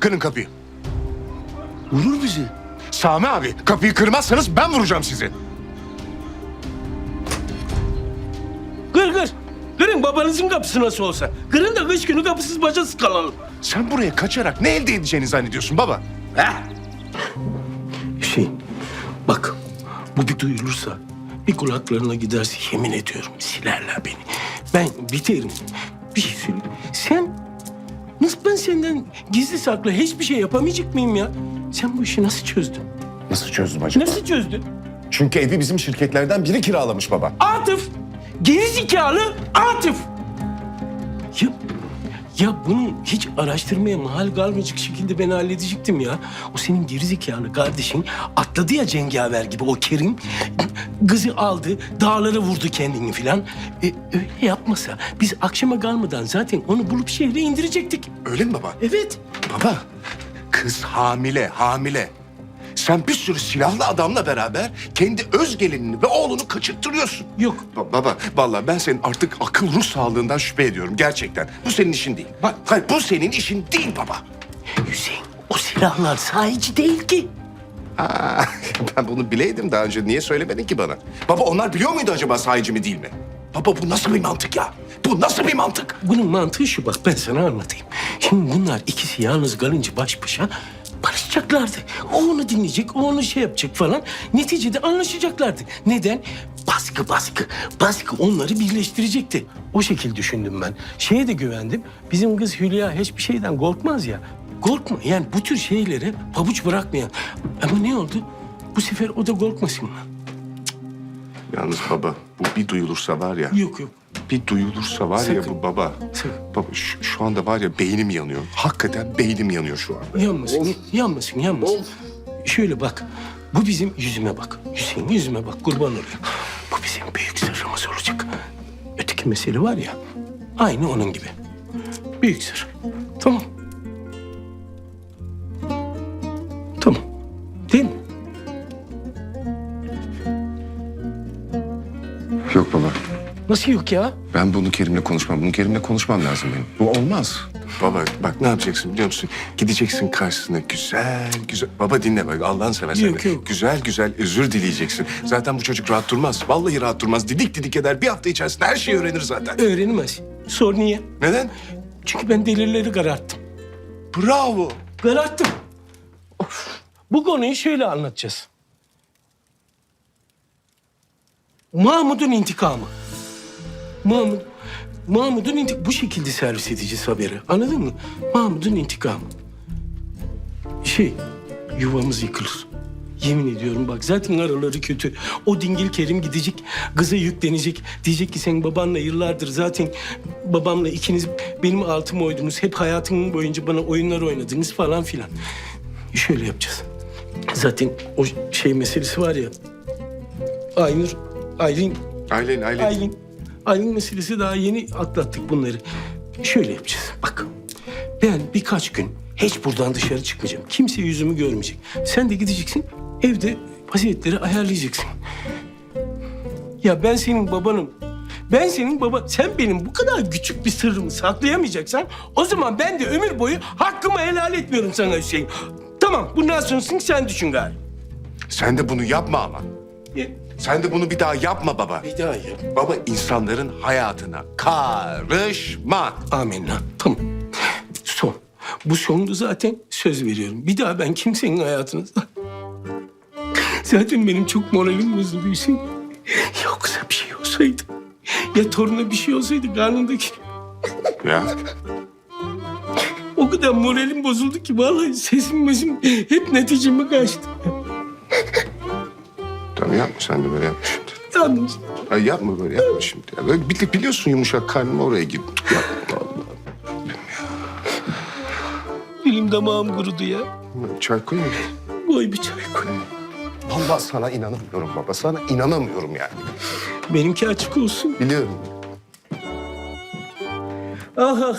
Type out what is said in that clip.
Kırın kapıyı. Vurur bizi. Sami abi kapıyı kırmazsanız ben vuracağım sizi. Kır kır. Kırın babanızın kapısı nasıl olsa. Kırın da kış günü kapısız bacasız kalalım. Sen buraya kaçarak ne elde edeceğini zannediyorsun baba? Hüseyin bak bu bir duyulursa bir kulaklarına giderse yemin ediyorum silerler beni. Ben biterim. Bir şey söyleyeyim. Sen nasıl ben senden gizli saklı hiçbir şey yapamayacak mıyım ya? Sen bu işi nasıl çözdün? Nasıl çözdüm acaba? Nasıl çözdün? Çünkü evi bizim şirketlerden biri kiralamış baba. Atıf! Geri zekalı Atıf! Ya, bunu hiç araştırmaya mahal kalmayacak şekilde ben halledecektim ya. O senin geri zekalı kardeşin atladı ya cengaver gibi o Kerim. Kızı aldı, dağlara vurdu kendini filan. E, öyle yapmasa biz akşama kalmadan zaten onu bulup şehre indirecektik. Öyle mi baba? Evet. Baba, kız hamile, hamile. Sen bir sürü silahlı adamla beraber kendi öz gelinini ve oğlunu kaçırttırıyorsun. Yok. Ba- baba, vallahi ben senin artık akıl ruh sağlığından şüphe ediyorum gerçekten. Bu senin işin değil. Bak, hayır bu senin işin değil baba. Hüseyin o silahlar sahici değil ki. Aa, ben bunu bileydim daha önce. Niye söylemedin ki bana? Baba onlar biliyor muydu acaba sahici mi değil mi? Baba bu nasıl bir mantık ya? Bu nasıl bir mantık? Bunun mantığı şu bak ben sana anlatayım. Şimdi bunlar ikisi yalnız kalınca baş başa barışacaklardı. O onu dinleyecek, o onu şey yapacak falan. Neticede anlaşacaklardı. Neden? Baskı baskı. Baskı onları birleştirecekti. O şekil düşündüm ben. Şeye de güvendim. Bizim kız Hülya hiçbir şeyden korkmaz ya. Korkma yani bu tür şeylere pabuç bırakmayan. Ama ne oldu? Bu sefer o da korkmasın mı? Yalnız baba bu bir duyulursa var ya. Yok yok. Bir duyulursa var ya Sakın. bu baba. Sakın. Baba şu, şu anda var ya beynim yanıyor. Hakikaten beynim yanıyor şu an. Yanmasın, yanmasın, yanmasın. Şöyle bak, bu bizim yüzüme bak. Hüseyin yüzüme bak, kurban olayım. Bu bizim büyük sırrımız olacak. Öteki mesele var ya, aynı onun gibi. Büyük sır. Tamam. Tamam. Değil mi? Yok baba. Nasıl yok ya? Ben bunu Kerim'le konuşmam. Bunu Kerim'le konuşmam lazım benim. Bu olmaz. Baba bak ne yapacaksın biliyor musun? Gideceksin karşısına güzel güzel. Baba dinle bak Allah'ını seversen. Yok, yok. Güzel güzel özür dileyeceksin. Zaten bu çocuk rahat durmaz. Vallahi rahat durmaz. Didik didik eder. Bir hafta içerisinde her şeyi öğrenir zaten. Öğrenmez. Sor niye? Neden? Çünkü ben delilleri kararttım. Bravo. Kararttım. Of. Bu konuyu şöyle anlatacağız. Mahmud'un intikamı. Mahmud, Mahmud'un intikamı. Bu şekilde servis edeceğiz haberi. Anladın mı? Mahmud'un intikamı. Şey, yuvamız yıkılır. Yemin ediyorum bak zaten araları kötü. O dingil Kerim gidecek, kıza yüklenecek. Diyecek ki sen babanla yıllardır zaten babamla ikiniz benim altımı oydunuz. Hep hayatım boyunca bana oyunlar oynadınız falan filan. Şöyle yapacağız. Zaten o şey meselesi var ya. Aynur, Aylin, Aylin, Aylin. Aylin. Aylin meselesi daha yeni atlattık bunları. Şöyle yapacağız. Bak ben birkaç gün hiç buradan dışarı çıkmayacağım. Kimse yüzümü görmeyecek. Sen de gideceksin evde vaziyetleri ayarlayacaksın. Ya ben senin babanım. Ben senin baba, sen benim bu kadar küçük bir sırrımı saklayamayacaksan o zaman ben de ömür boyu hakkımı helal etmiyorum sana Hüseyin. Tamam bundan sonrasını sen düşün gari. Sen de bunu yapma ama. Ya, Sen de bunu bir daha yapma baba. Bir daha ya. Baba insanların hayatına karışma. Amin lan. Tamam. Son. Bu sondu zaten söz veriyorum. Bir daha ben kimsenin hayatına... Zaten benim çok moralim bozuldu Hüseyin. Yoksa bir şey olsaydı. Ya toruna bir şey olsaydı karnındaki... Ya O kadar moralim bozuldu ki vallahi sesim mesim hep neticeme kaçtı. Tamam yapma sen de böyle yapma şimdi. Yalnız Ay yapma böyle yapma şimdi. Ya böyle bili- biliyorsun yumuşak karnım oraya gir. Yapma Allah. dilim damağım kurudu ya. Çay koyayım. Koy bir çay koy. Vallahi sana inanamıyorum baba. Sana inanamıyorum yani. Benimki açık olsun. Biliyorum. Ah ah.